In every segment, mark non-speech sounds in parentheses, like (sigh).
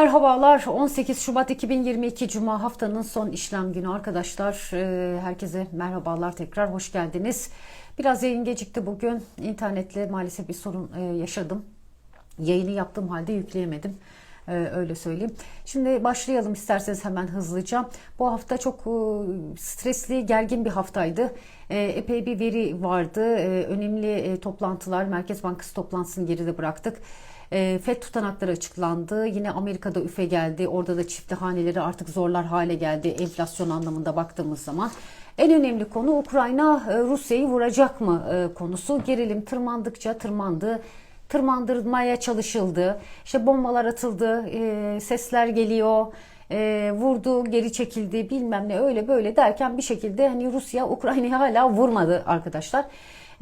Merhabalar 18 Şubat 2022 Cuma haftanın son işlem günü arkadaşlar. Ee, Herkese merhabalar tekrar hoş geldiniz. Biraz yayın gecikti bugün. İnternetle maalesef bir sorun e, yaşadım. Yayını yaptığım halde yükleyemedim. Ee, öyle söyleyeyim. Şimdi başlayalım isterseniz hemen hızlıca. Bu hafta çok e, stresli, gergin bir haftaydı. E, Epey bir veri vardı. E, Önemli e, toplantılar, Merkez Bankası toplantısını geride bıraktık. E, FED tutanakları açıklandı. Yine Amerika'da üfe geldi. Orada da çiftli haneleri artık zorlar hale geldi enflasyon anlamında baktığımız zaman. En önemli konu Ukrayna e, Rusya'yı vuracak mı e, konusu. Gerilim tırmandıkça tırmandı tırmandırmaya çalışıldı. İşte bombalar atıldı, sesler geliyor, e, vurdu, geri çekildi bilmem ne öyle böyle derken bir şekilde hani Rusya Ukrayna'yı hala vurmadı arkadaşlar.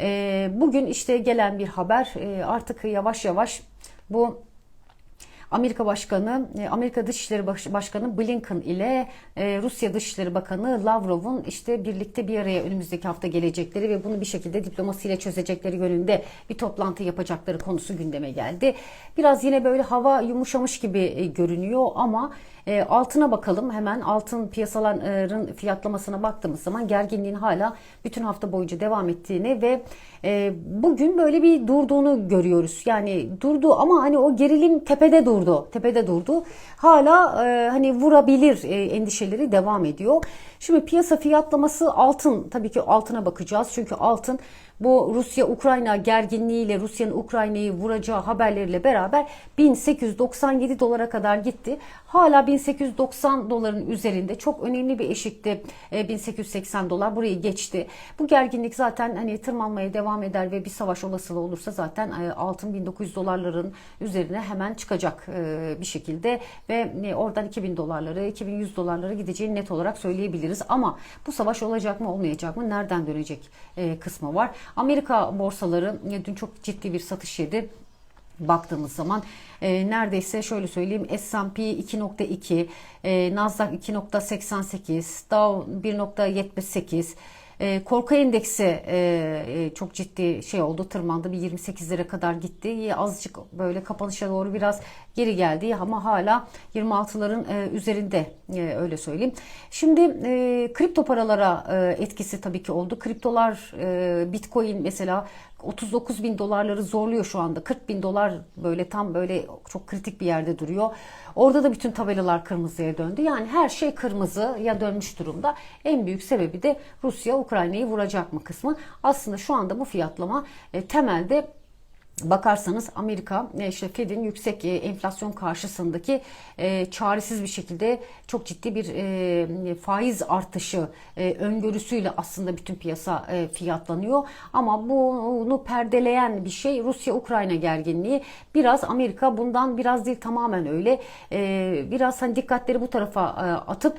E, bugün işte gelen bir haber e, artık yavaş yavaş bu Amerika Başkanı, e, Amerika Dışişleri Başkanı Blinken ile e, Rusya Dışişleri Bakanı Lavrov'un işte birlikte bir araya önümüzdeki hafta gelecekleri ve bunu bir şekilde diplomasiyle çözecekleri yönünde bir toplantı yapacakları konusu gündeme geldi. Biraz yine böyle hava yumuşamış gibi e, görünüyor ama altına bakalım hemen altın piyasaların fiyatlamasına baktığımız zaman gerginliğin hala bütün hafta boyunca devam ettiğini ve bugün böyle bir durduğunu görüyoruz. Yani durdu ama hani o gerilim tepede durdu. Tepede durdu. Hala hani vurabilir endişeleri devam ediyor. Şimdi piyasa fiyatlaması altın tabii ki altına bakacağız. Çünkü altın bu Rusya-Ukrayna gerginliğiyle Rusya'nın Ukrayna'yı vuracağı haberleriyle beraber 1897 dolara kadar gitti. Hala 1890 doların üzerinde çok önemli bir eşikti 1880 dolar burayı geçti. Bu gerginlik zaten hani tırmanmaya devam eder ve bir savaş olasılığı olursa zaten altın 1900 dolarların üzerine hemen çıkacak bir şekilde ve oradan 2000 dolarları 2100 dolarları gideceğini net olarak söyleyebiliriz. Ama bu savaş olacak mı olmayacak mı nereden dönecek kısmı var. Amerika borsaları dün çok ciddi bir satış yedi baktığımız zaman e, neredeyse şöyle söyleyeyim S&P 2.2, e, Nasdaq 2.88, Dow 1.78, e, korku endeksi e, e, çok ciddi şey oldu tırmandı bir 28'lere kadar gitti azıcık böyle kapanışa doğru biraz geri geldi ama hala 26'ların e, üzerinde e, öyle söyleyeyim. Şimdi e, kripto paralara etkisi tabii ki oldu. Kriptolar Bitcoin mesela 39 bin dolarları zorluyor şu anda. 40 bin dolar böyle tam böyle çok kritik bir yerde duruyor. Orada da bütün tabelalar kırmızıya döndü. Yani her şey kırmızıya dönmüş durumda. En büyük sebebi de Rusya Ukrayna'yı vuracak mı kısmı. Aslında şu anda bu fiyatlama temelde bakarsanız Amerika e, işte Fed'in yüksek e, enflasyon karşısındaki e, çaresiz bir şekilde çok ciddi bir faiz artışı öngörüsüyle aslında bütün piyasa fiyatlanıyor. Ama bunu perdeleyen bir şey Rusya-Ukrayna gerginliği. Biraz Amerika bundan biraz değil tamamen öyle. Biraz hani dikkatleri bu tarafa atıp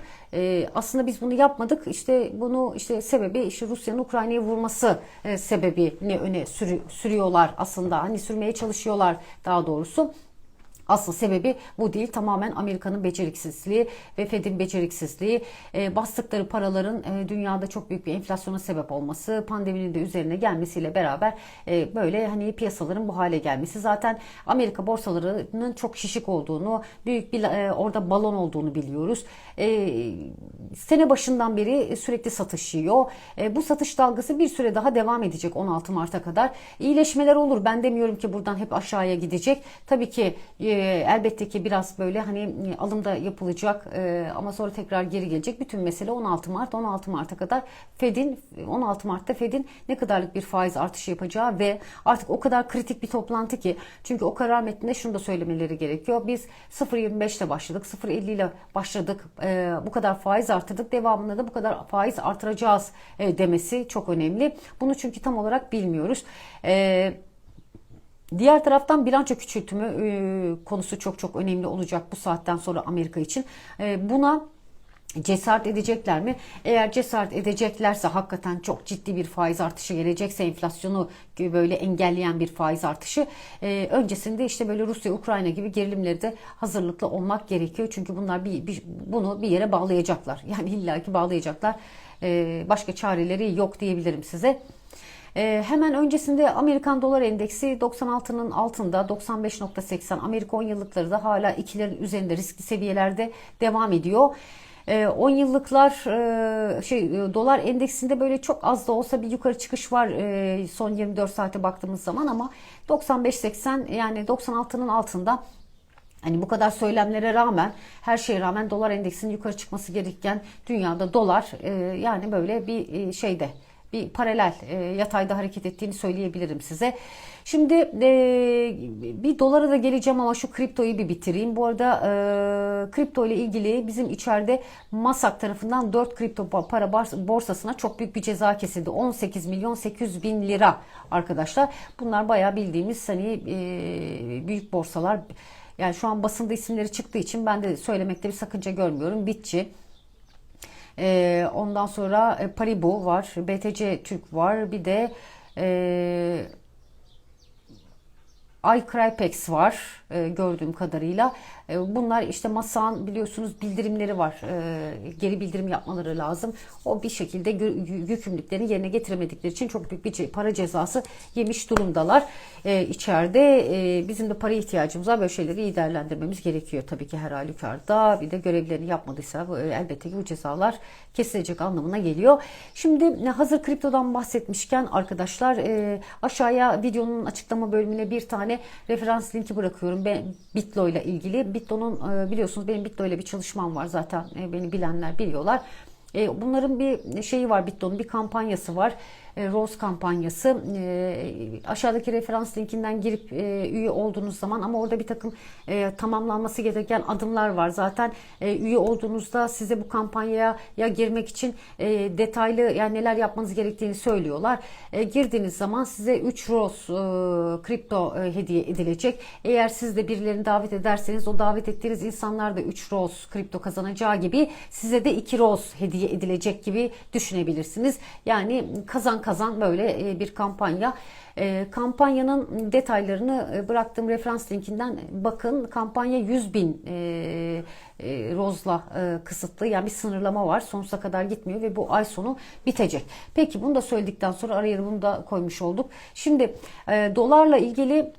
aslında biz bunu yapmadık. İşte bunu işte sebebi işte Rusya'nın Ukrayna'yı vurması sebebi ne öne sürüyorlar aslında hani sürmeye çalışıyorlar daha doğrusu. Asıl sebebi bu değil. Tamamen Amerika'nın beceriksizliği ve Fed'in beceriksizliği. E, bastıkları paraların e, dünyada çok büyük bir enflasyona sebep olması, pandeminin de üzerine gelmesiyle beraber e, böyle hani piyasaların bu hale gelmesi. Zaten Amerika borsalarının çok şişik olduğunu, büyük bir e, orada balon olduğunu biliyoruz. E, sene başından beri sürekli satış yiyor. E, bu satış dalgası bir süre daha devam edecek 16 Mart'a kadar. İyileşmeler olur. Ben demiyorum ki buradan hep aşağıya gidecek. Tabii ki e, elbette ki biraz böyle hani e, alımda yapılacak e, ama sonra tekrar geri gelecek. Bütün mesele 16 Mart. 16 Mart'a kadar Fed'in 16 Mart'ta Fed'in ne kadarlık bir faiz artışı yapacağı ve artık o kadar kritik bir toplantı ki çünkü o karar metninde şunu da söylemeleri gerekiyor. Biz 0.25 ile başladık. 0.50 ile başladık. E, bu kadar faiz artırdık. Devamında da bu kadar faiz artıracağız e, demesi çok önemli. Bunu çünkü tam olarak bilmiyoruz. Eee Diğer taraftan bilanço küçültümü e, konusu çok çok önemli olacak bu saatten sonra Amerika için. E, buna cesaret edecekler mi? Eğer cesaret edeceklerse hakikaten çok ciddi bir faiz artışı gelecekse enflasyonu böyle engelleyen bir faiz artışı e, öncesinde işte böyle Rusya Ukrayna gibi gerilimleri de hazırlıklı olmak gerekiyor. Çünkü bunlar bir, bir bunu bir yere bağlayacaklar. Yani illaki bağlayacaklar. E, başka çareleri yok diyebilirim size. E, hemen öncesinde Amerikan dolar endeksi 96'nın altında 95.80 Amerika 10 yıllıkları da hala ikilerin üzerinde riskli seviyelerde devam ediyor. 10 yıllıklar e, şey e, dolar endeksinde böyle çok az da olsa bir yukarı çıkış var e, son 24 saate baktığımız zaman ama 95-80 yani 96'nın altında Hani bu kadar söylemlere rağmen her şeye rağmen dolar endeksinin yukarı çıkması gerekirken dünyada dolar yani böyle bir şeyde bir paralel e, yatayda hareket ettiğini söyleyebilirim size. Şimdi e, bir dolara da geleceğim ama şu kriptoyu bir bitireyim. Bu arada e, kripto ile ilgili bizim içeride Masak tarafından 4 kripto para borsasına çok büyük bir ceza kesildi. 18 milyon 800 bin lira arkadaşlar. Bunlar bayağı bildiğimiz hani e, büyük borsalar. Yani şu an basında isimleri çıktığı için ben de söylemekte bir sakınca görmüyorum. Bitçi, e, ondan sonra e, Paribu var, BTC Türk var, bir de e, iCrypex var e, gördüğüm kadarıyla. E, bunlar işte masan biliyorsunuz bildirimleri var. E, geri bildirim yapmaları lazım. O bir şekilde yükümlülüklerini yerine getiremedikleri için çok büyük bir para cezası yemiş durumdalar. E, içeride bizim de para ihtiyacımız var. Böyle şeyleri iyi değerlendirmemiz gerekiyor tabii ki her halükarda. Bir de görevlerini yapmadıysa elbette ki bu cezalar kesilecek anlamına geliyor. Şimdi hazır kriptodan bahsetmişken arkadaşlar aşağıya videonun açıklama bölümüne bir tane referans linki bırakıyorum. Ben Bitlo ile ilgili. Bitlo'nun e, biliyorsunuz benim Bitlo ile bir çalışmam var zaten. E, beni bilenler biliyorlar. E, bunların bir şeyi var Bitlo'nun bir kampanyası var. E, Rose kampanyası. E, aşağıdaki referans linkinden girip e, üye olduğunuz zaman ama orada bir takım tamamlanması gereken adımlar var. Zaten üye olduğunuzda size bu kampanyaya ya girmek için detaylı yani neler yapmanız gerektiğini söylüyorlar. Girdiğiniz zaman size 3 Rose kripto hediye edilecek. Eğer siz de birilerini davet ederseniz o davet ettiğiniz insanlar da 3 Rose kripto kazanacağı gibi size de 2 Rose hediye edilecek gibi düşünebilirsiniz. Yani kazan kazan böyle e, bir kampanya. E, kampanyanın detaylarını e, bıraktığım referans linkinden bakın. Kampanya 100 bin rozla kısıtlı yani bir sınırlama var. Sonsuza kadar gitmiyor ve bu ay sonu bitecek. Peki bunu da söyledikten sonra araya da koymuş olduk. Şimdi dolarla ilgili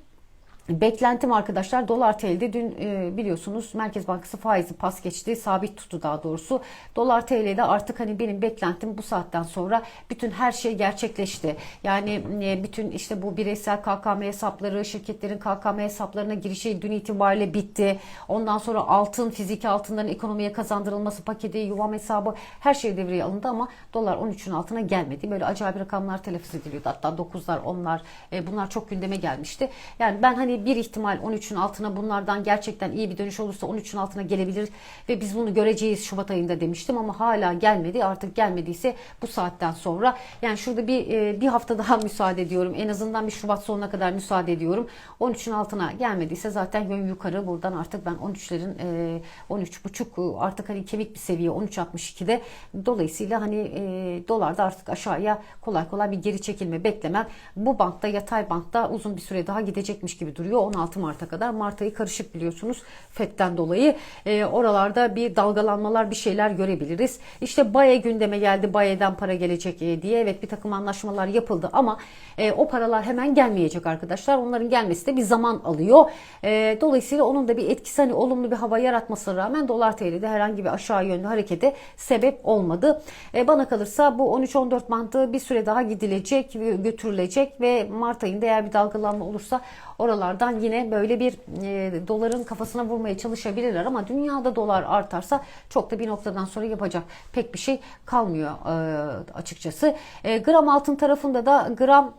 Beklentim arkadaşlar dolar TL'de dün e, biliyorsunuz Merkez Bankası faizi pas geçti. Sabit tuttu daha doğrusu. Dolar TL'de artık hani benim beklentim bu saatten sonra bütün her şey gerçekleşti. Yani e, bütün işte bu bireysel KKM hesapları, şirketlerin KKM hesaplarına girişi dün itibariyle bitti. Ondan sonra altın, fiziki altınların ekonomiye kazandırılması paketi, yuvam hesabı her şey devreye alındı ama dolar 13'ün altına gelmedi. Böyle acayip rakamlar telaffuz ediliyordu. Hatta 9'lar, 10'lar e, bunlar çok gündeme gelmişti. Yani ben hani bir ihtimal 13'ün altına bunlardan gerçekten iyi bir dönüş olursa 13'ün altına gelebilir ve biz bunu göreceğiz Şubat ayında demiştim ama hala gelmedi. Artık gelmediyse bu saatten sonra yani şurada bir e, bir hafta daha (laughs) müsaade ediyorum. En azından bir Şubat sonuna kadar müsaade ediyorum. 13'ün altına gelmediyse zaten yön yukarı buradan artık ben 13'lerin 13,5 e, artık hani kemik bir seviye 13.62'de dolayısıyla hani e, dolarda artık aşağıya kolay kolay bir geri çekilme beklemem. Bu bankta yatay bankta uzun bir süre daha gidecekmiş gibi duruyor. 16 Mart'a kadar. Mart ayı karışık biliyorsunuz FED'den dolayı. E, oralarda bir dalgalanmalar bir şeyler görebiliriz. İşte Baye gündeme geldi. Baye'den para gelecek e, diye. Evet bir takım anlaşmalar yapıldı ama e, o paralar hemen gelmeyecek arkadaşlar. Onların gelmesi de bir zaman alıyor. E, dolayısıyla onun da bir etkisi hani olumlu bir hava yaratmasına rağmen dolar TL'de herhangi bir aşağı yönlü harekete sebep olmadı. E, bana kalırsa bu 13-14 mantığı bir süre daha gidilecek, götürülecek ve Mart ayında eğer bir dalgalanma olursa oralardan yine böyle bir e, doların kafasına vurmaya çalışabilirler ama dünyada dolar artarsa çok da bir noktadan sonra yapacak pek bir şey kalmıyor e, açıkçası. E, gram altın tarafında da gram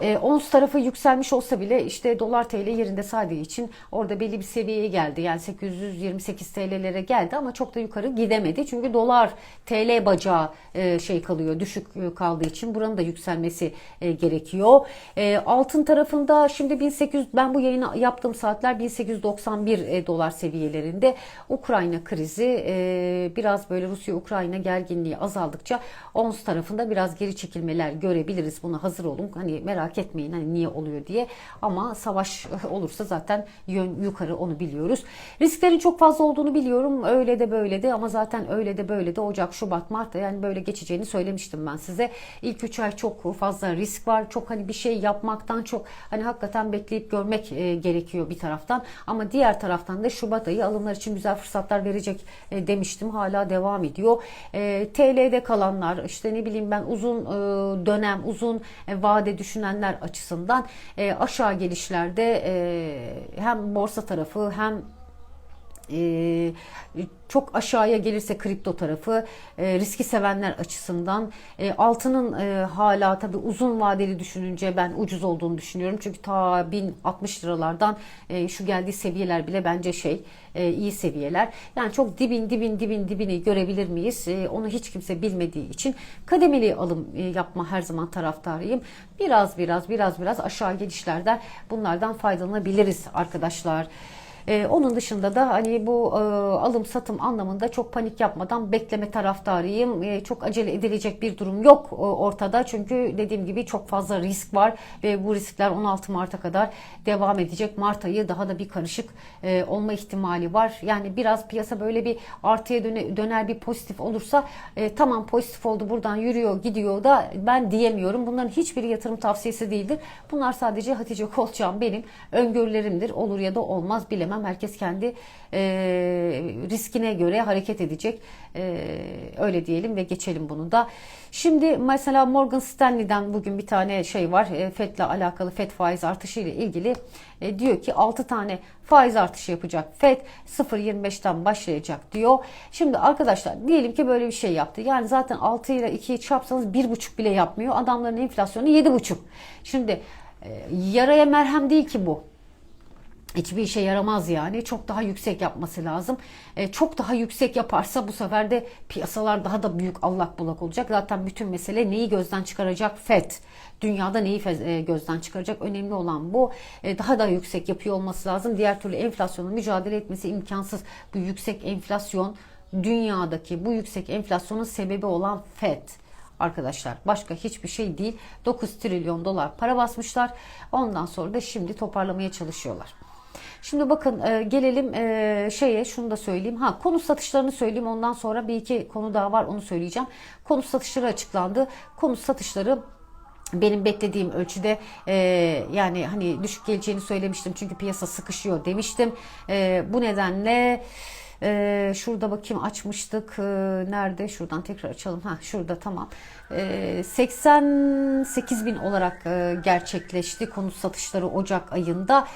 e, ons tarafı yükselmiş olsa bile işte dolar TL yerinde saydığı için orada belli bir seviyeye geldi. Yani 828 TL'lere geldi ama çok da yukarı gidemedi. Çünkü dolar TL bacağı e, şey kalıyor düşük e, kaldığı için buranın da yükselmesi e, gerekiyor. E, altın tarafında şimdi 1800 ben bu yayını yaptığım saatler 1891 e, dolar seviyelerinde. Ukrayna krizi e, biraz böyle Rusya-Ukrayna gerginliği azaldıkça ons tarafında biraz geri çekilmeler görebiliriz. Buna hazır olun. Hani merak merak etmeyin hani niye oluyor diye. Ama savaş (laughs) olursa zaten yön yukarı onu biliyoruz. Risklerin çok fazla olduğunu biliyorum. Öyle de böyle de ama zaten öyle de böyle de Ocak, Şubat, Mart yani böyle geçeceğini söylemiştim ben size. İlk 3 ay çok fazla risk var. Çok hani bir şey yapmaktan çok hani hakikaten bekleyip görmek e, gerekiyor bir taraftan. Ama diğer taraftan da Şubat ayı alımlar için güzel fırsatlar verecek e, demiştim. Hala devam ediyor. E, TL'de kalanlar işte ne bileyim ben uzun dönem, uzun vade düşünenler açısından e, aşağı gelişlerde e, hem borsa tarafı hem e, çok aşağıya gelirse kripto tarafı e, riski sevenler açısından e, altının e, hala tabi uzun vadeli düşününce ben ucuz olduğunu düşünüyorum. Çünkü ta 1060 liralardan şu geldiği seviyeler bile bence şey iyi seviyeler. Yani çok dibin dibin dibin dibini görebilir miyiz? Onu hiç kimse bilmediği için kademeli alım yapma her zaman taraftarıyım. Biraz biraz biraz biraz aşağı gelişlerden bunlardan faydalanabiliriz arkadaşlar. Ee, onun dışında da hani bu e, alım satım anlamında çok panik yapmadan bekleme taraftarıyım. E, çok acele edilecek bir durum yok e, ortada. Çünkü dediğim gibi çok fazla risk var ve bu riskler 16 Mart'a kadar devam edecek. Mart ayı daha da bir karışık e, olma ihtimali var. Yani biraz piyasa böyle bir artıya döne, döner bir pozitif olursa e, tamam pozitif oldu buradan yürüyor gidiyor da ben diyemiyorum. Bunların hiçbiri yatırım tavsiyesi değildir. Bunlar sadece Hatice Kolçağ'ın benim öngörülerimdir. Olur ya da olmaz bilemem. Herkes kendi e, riskine göre hareket edecek. E, öyle diyelim ve geçelim bunu da. Şimdi mesela Morgan Stanley'den bugün bir tane şey var. E, FED'le alakalı FED faiz artışı ile ilgili e, diyor ki 6 tane faiz artışı yapacak FED 0.25'ten başlayacak diyor. Şimdi arkadaşlar diyelim ki böyle bir şey yaptı. Yani zaten 6 ile 2'yi çarpsanız 1.5 bile yapmıyor. Adamların enflasyonu 7.5. Şimdi e, yaraya merhem değil ki bu hiçbir işe yaramaz yani. Çok daha yüksek yapması lazım. E, çok daha yüksek yaparsa bu sefer de piyasalar daha da büyük allak bullak olacak. Zaten bütün mesele neyi gözden çıkaracak FED. Dünyada neyi e, gözden çıkaracak? Önemli olan bu. E, daha da yüksek yapıyor olması lazım. Diğer türlü enflasyonla mücadele etmesi imkansız. Bu yüksek enflasyon dünyadaki bu yüksek enflasyonun sebebi olan FED arkadaşlar. Başka hiçbir şey değil. 9 trilyon dolar para basmışlar. Ondan sonra da şimdi toparlamaya çalışıyorlar. Şimdi bakın e, gelelim e, şeye şunu da söyleyeyim. Ha konut satışlarını söyleyeyim ondan sonra bir iki konu daha var onu söyleyeceğim. Konut satışları açıklandı. Konut satışları benim beklediğim ölçüde e, yani hani düşük geleceğini söylemiştim çünkü piyasa sıkışıyor demiştim. E, bu nedenle ee, şurada bakayım açmıştık. Ee, nerede? Şuradan tekrar açalım. Ha şurada tamam. Ee, 88 bin olarak e, gerçekleşti konut satışları Ocak ayında.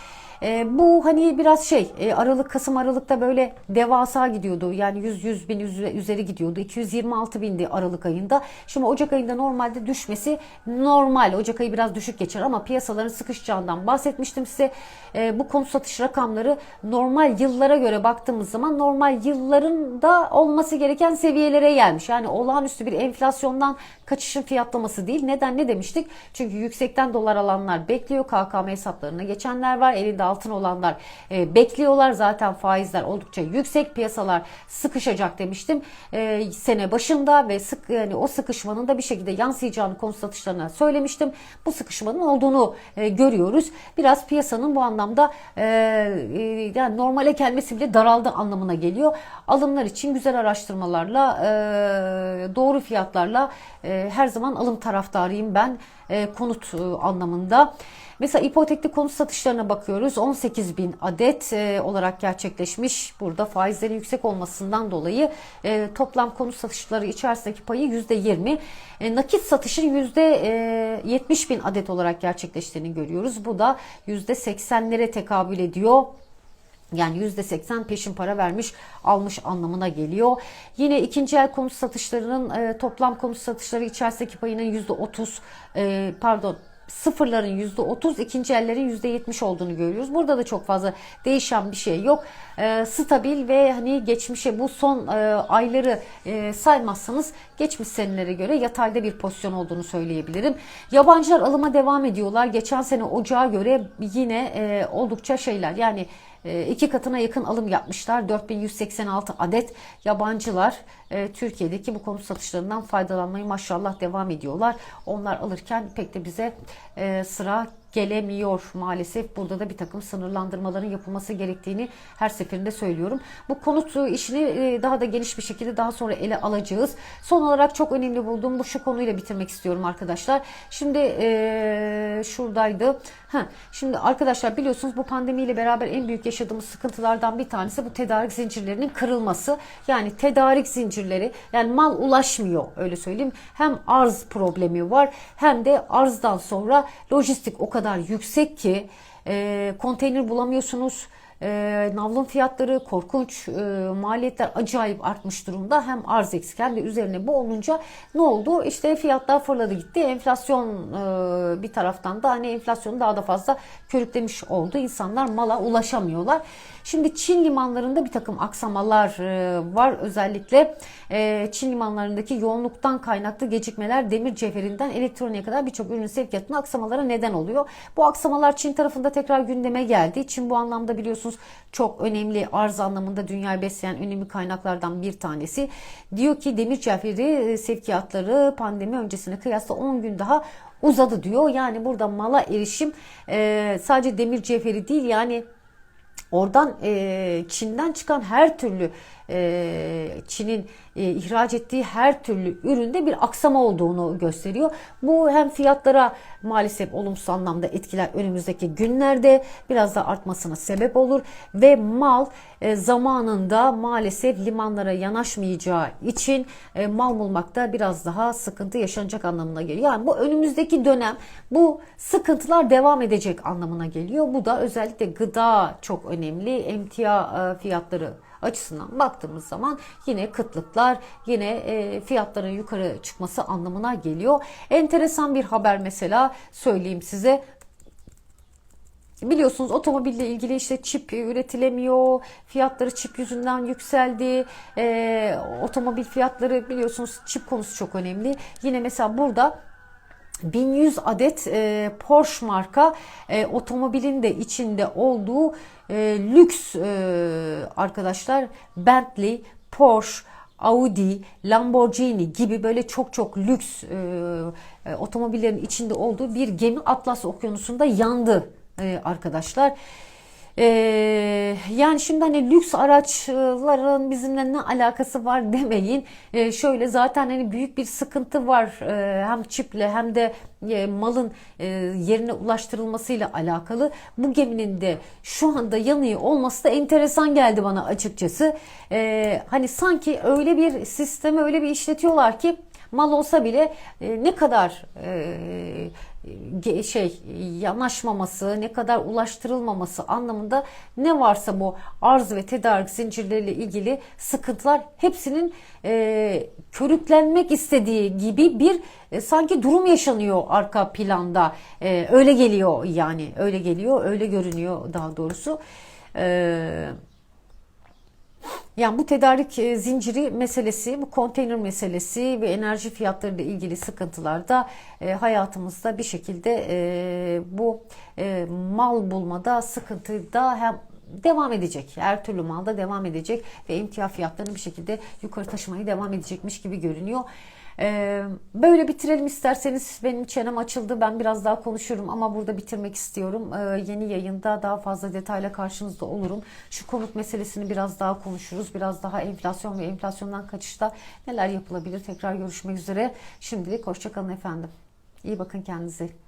E, bu hani biraz şey e, Aralık Kasım Aralık'ta böyle devasa gidiyordu. Yani 100 100 bin üzeri gidiyordu. 226 bindi Aralık ayında. Şimdi Ocak ayında normalde düşmesi normal. Ocak ayı biraz düşük geçer ama piyasaların sıkışacağından bahsetmiştim size. E, bu konu satış rakamları normal yıllara göre baktığımız zaman normal yılların da olması gereken seviyelere gelmiş. Yani olağanüstü bir enflasyondan kaçışın fiyatlaması değil. Neden ne demiştik? Çünkü yüksekten dolar alanlar bekliyor. KKM hesaplarına geçenler var. Elinde altın olanlar e, bekliyorlar. Zaten faizler oldukça yüksek. Piyasalar sıkışacak demiştim. E, sene başında ve sık yani o sıkışmanın da bir şekilde yansıyacağını konu satışlarına söylemiştim. Bu sıkışmanın olduğunu e, görüyoruz. Biraz piyasanın bu anlamda e, e, yani normale gelmesi bile daraldı anlamına geliyor. Alımlar için güzel araştırmalarla e, doğru fiyatlarla e, her zaman alım taraftarıyım ben e, konut e, anlamında. Mesela ipotekli konut satışlarına bakıyoruz. 18 bin adet e, olarak gerçekleşmiş. Burada faizlerin yüksek olmasından dolayı e, toplam konut satışları içerisindeki payı %20. E, nakit satışın %70 bin adet olarak gerçekleştiğini görüyoruz. Bu da %80'lere tekabül ediyor. Yani %80 peşin para vermiş almış anlamına geliyor. Yine ikinci el konut satışlarının e, toplam konut satışları içerisindeki payının %30 e, pardon sıfırların %30, ikinci ellerin %70 olduğunu görüyoruz. Burada da çok fazla değişen bir şey yok. E, stabil ve hani geçmişe bu son e, ayları e, saymazsanız geçmiş senelere göre yatayda bir pozisyon olduğunu söyleyebilirim. Yabancılar alıma devam ediyorlar. Geçen sene ocağa göre yine e, oldukça şeyler yani iki katına yakın alım yapmışlar. 4186 adet yabancılar e, Türkiye'deki bu konut satışlarından faydalanmayı maşallah devam ediyorlar. Onlar alırken pek de bize e, sıra gelemiyor maalesef. Burada da bir takım sınırlandırmaların yapılması gerektiğini her seferinde söylüyorum. Bu konut e, işini e, daha da geniş bir şekilde daha sonra ele alacağız. Son olarak çok önemli bulduğum bu şu konuyla bitirmek istiyorum arkadaşlar. Şimdi e, şuradaydı. Ha, şimdi arkadaşlar biliyorsunuz bu pandemiyle beraber en büyük yaşadığımız sıkıntılardan bir tanesi bu tedarik zincirlerinin kırılması. Yani tedarik zincirleri yani mal ulaşmıyor öyle söyleyeyim. Hem arz problemi var hem de arzdan sonra lojistik o kadar yüksek ki e, konteyner bulamıyorsunuz. E, navlun fiyatları korkunç, e, maliyetler acayip artmış durumda. Hem arz eksik hem de üzerine bu olunca ne oldu? İşte fiyatlar fırladı gitti. Enflasyon e, bir taraftan da hani enflasyonu daha da fazla körüklemiş oldu. İnsanlar mala ulaşamıyorlar. Şimdi Çin limanlarında bir takım aksamalar e, var. Özellikle e, Çin limanlarındaki yoğunluktan kaynaklı gecikmeler demir cevherinden elektroniğe kadar birçok ürün sevkiyatının aksamalara neden oluyor. Bu aksamalar Çin tarafında tekrar gündeme geldi. Çin bu anlamda biliyorsunuz çok önemli arz anlamında dünyayı besleyen önemli kaynaklardan bir tanesi. Diyor ki demir cevheri e, sevkiyatları pandemi öncesine kıyasla 10 gün daha uzadı diyor. Yani burada mala erişim e, sadece demir cevheri değil yani Oradan e, Çin'den çıkan her türlü Çin'in e, ihraç ettiği her türlü üründe bir aksama olduğunu gösteriyor. Bu hem fiyatlara maalesef olumsuz anlamda etkiler önümüzdeki günlerde biraz da artmasına sebep olur ve mal e, zamanında maalesef limanlara yanaşmayacağı için e, mal bulmakta biraz daha sıkıntı yaşanacak anlamına geliyor. Yani bu önümüzdeki dönem bu sıkıntılar devam edecek anlamına geliyor. Bu da özellikle gıda çok önemli. Emtia e, fiyatları açısından baktığımız zaman yine kıtlıklar, yine e, fiyatların yukarı çıkması anlamına geliyor. Enteresan bir haber mesela söyleyeyim size. Biliyorsunuz otomobille ilgili işte çip üretilemiyor, fiyatları çip yüzünden yükseldi, e, otomobil fiyatları biliyorsunuz çip konusu çok önemli. Yine mesela burada 1100 adet e, Porsche marka e, otomobilin de içinde olduğu e, lüks e, arkadaşlar Bentley, Porsche, Audi, Lamborghini gibi böyle çok çok lüks e, e, otomobillerin içinde olduğu bir gemi Atlas Okyanusu'nda yandı e, arkadaşlar. Ee, yani şimdi hani lüks araçların bizimle ne alakası var (laughs) demeyin. Ee, şöyle zaten hani büyük bir sıkıntı var ee, hem çiple hem de e, malın e, yerine ulaştırılmasıyla alakalı. Bu geminin de şu anda yanıyor olması da enteresan geldi bana açıkçası. Ee, hani sanki öyle bir sistemi öyle bir işletiyorlar ki mal olsa bile e, ne kadar e, şey yanaşmaması, ne kadar ulaştırılmaması anlamında ne varsa bu arz ve tedarik zincirleriyle ilgili sıkıntılar hepsinin e, körüklenmek istediği gibi bir e, sanki durum yaşanıyor arka planda. E, öyle geliyor yani öyle geliyor, öyle görünüyor daha doğrusu. Eee yani bu tedarik e, zinciri meselesi, bu konteyner meselesi ve enerji fiyatları ile ilgili sıkıntılar da e, hayatımızda bir şekilde e, bu mal bulmada sıkıntı da hem devam edecek. Her türlü malda devam edecek ve emtia fiyatlarını bir şekilde yukarı taşımayı devam edecekmiş gibi görünüyor. Ee, böyle bitirelim isterseniz. Benim çenem açıldı. Ben biraz daha konuşurum ama burada bitirmek istiyorum. Ee, yeni yayında daha fazla detayla karşınızda olurum. Şu konut meselesini biraz daha konuşuruz. Biraz daha enflasyon ve enflasyondan kaçışta neler yapılabilir? Tekrar görüşmek üzere. Şimdilik hoşçakalın efendim. İyi bakın kendinize.